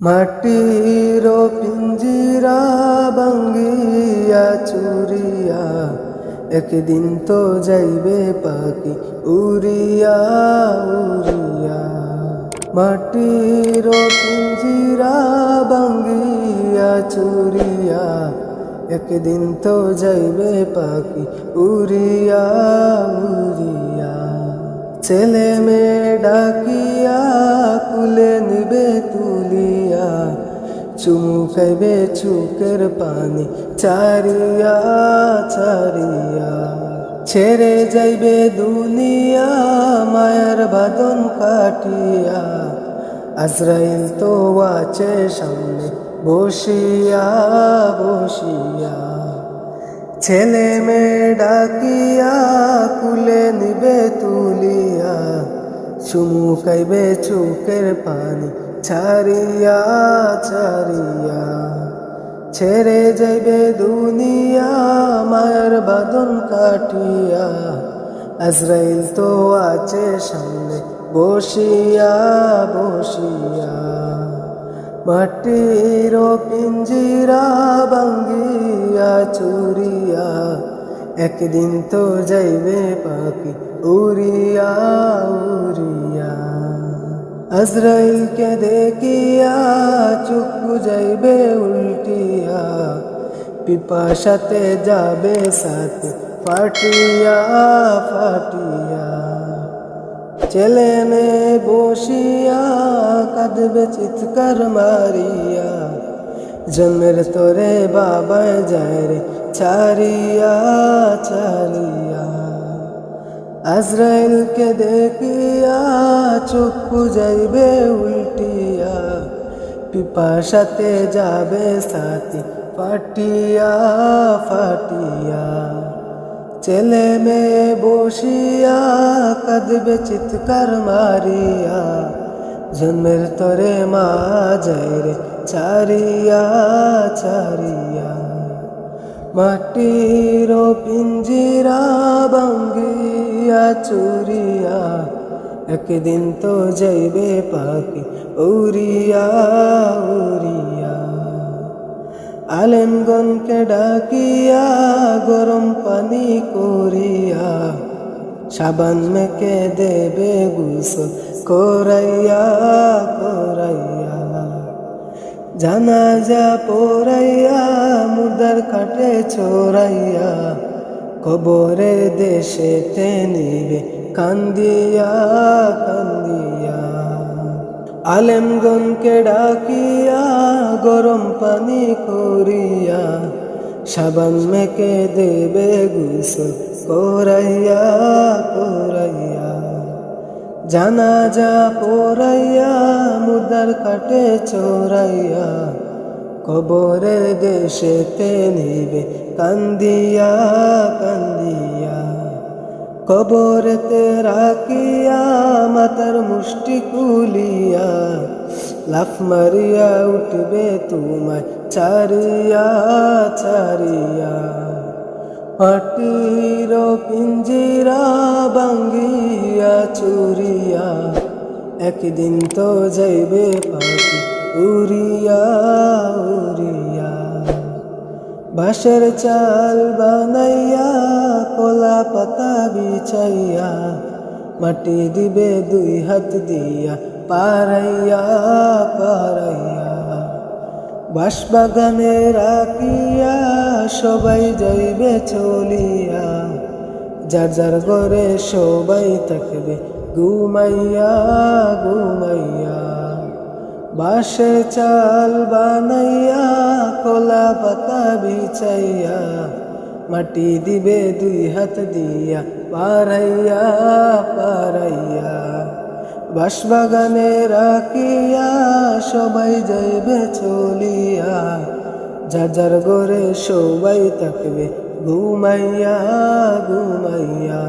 মাটির পিঞ্জিরা বাঙ্গিয়া চুরিয়া, একদিন তো যাইবে পাখি উড়িয়া উড়িয়া। মাটির পিঞ্জিরা বাঙ্গিয়া চুরিয়া, একদিন তো যাইবে পাখি উড়িয়া উড়িয়া। ছেলে মেয়ে ডাকিয়া কুলে নিবে তুলিয়া, চুমু খাইবে চুকের পানি চারিয়া চারিয়া ছেড়ে যাইবে দুনিয়া, মায়ার বাদন কাটিয়া। আজরাইল তো আছে সামনে, বসিয়া বসিয়া। ছেলে মেয়ে ডাকিয়া কুলে নিবে তুলিয়া চুমু খাইবে চুকের পানি, ছাড়িয়া ছাড়িয়া। ছেড়ে যাইবে দুনিয়া, মায়ের বাদন কাটিয়া। আজরাইল তো আছে সামনে, বসিয়া বসিয়া। মাটির পিঞ্জিরা বাঙ্গিয়া চুরিয়া, একদিন তো যাইবে পাখি উড়িয়া উড়িয়া আজরাইলকে দেখিয়া চুপ যাইবে উল্টিয়া পিপাসাতে যাবে সাথে ফাটিয়া ফাটিয়া ছেলে মেয়ে বসিয়া কাঁদবে চিৎকার মারিয়া জন্মের তোরে বাবা যায় রে ছাড়িয়া ছাড়িয়া আজরাইলকে দেখিয়া চক্ষু যাইবে, উল্টিয়া পিপাসাতে যাবে, সাথী ফাটিয়া ফাটিয়া। ছেলে মেয়ে বসিয়া কাঁদবে, চিৎকার মারিয়া, জন্মের তরে মা যায় রে চারিয়া চারিয়া মাটির পিঞ্জিরা বাঙ্গিয়া চুরিয়া একদিন তো যাইবে পাখি। উড়িয়া উড়িয়া আলেমগনকে ডাকিয়া, গরম পানি করিয়া, সাবান মেকে দেবে গুসল, করাইয়া করাইয়া, জানাজা পড়াইয়া, মুদার কাটে চোরাইয়া কবরে দেশে নিবে, কান্দিয়া কান্দিয়া। আলেমগনকে ডাকিয়া, গরম পানি করিয়া, সাবান মেকে দেবে গুসল করাইয়া করাইয়া জানাজা পড়াইয়া মুদার কাটে চোরাইয়া কবরের দেশেতে নিবে, কান্দিয়া কান্দিয়া। কবরেতে রাখিয়া মাতার মুষ্টি কুলিয়া লাফ মারিয়া উঠবে তোমায় চারিয়া চারিয়া মাটির পিঞ্জিরা বাঙ্গিয়া চুরিয়া একদিন তো যাইবে পাখি উড়িয়া উড়িয়া, বাঁশের চাল বানাইয়া, কলা পাতা বিছাইয়া, মাটি দিবে দুই হাত দিয়া পারাইয়া পারাইয়া বাঁশবাগানে রাখিয়া, সবাই যাইবে চলিয়া। যার যার ঘরে সবাই থাকবে, ঘুমাইয়া ঘুমাইয়া। বাঁশের চাল বানাইয়া, কলা পাতা বিছাইয়া, মাটি দিবে দুই হাত দিয়া পারাইয়া পারাইয়া বাঁশবাগানে রাখিয়া, সবাই যাইবে চলিয়া। যার ঘরে সবাই থাকবে, ঘুমাইয়া ঘুমাইয়া।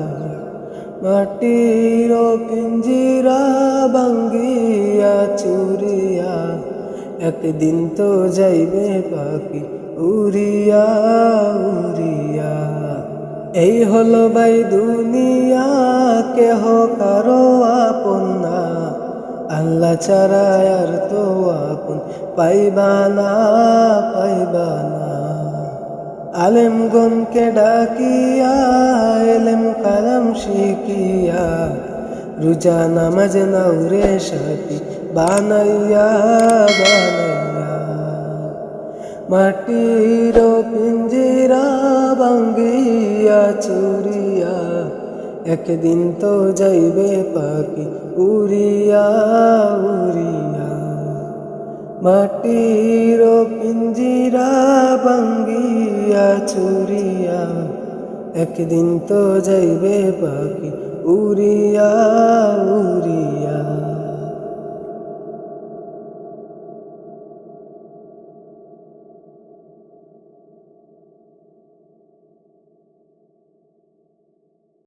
মাটির পিঞ্জিরা বাঙ্গিয়া চুরিয়া, একদিন তো যাইবে পাখি উড়িয়া উড়িয়া। এই হলো ভাই দুনিয়া, কেহ কারও আপন না। আল্লাহ ছাড়া আর তো আপন পাইবা না পাইবা না। আলেম গনকে ডাকিয়া, এলেম কালাম শিখিয়া, রুজা, নামাজ নাউরে সাথী বানাইয়া বানাইয়া। মাটির পিঞ্জিরা ভাঙ্গিয়া চুরিয়া একদিন তো যাইবে পাখি উড়িয়া উড়িয়া। মাটির পিঞ্জিরা ভাঙ্গিয়া চুরিয়া একদিন তো যাইবে পাখি উড়িয়া উড়িয়া।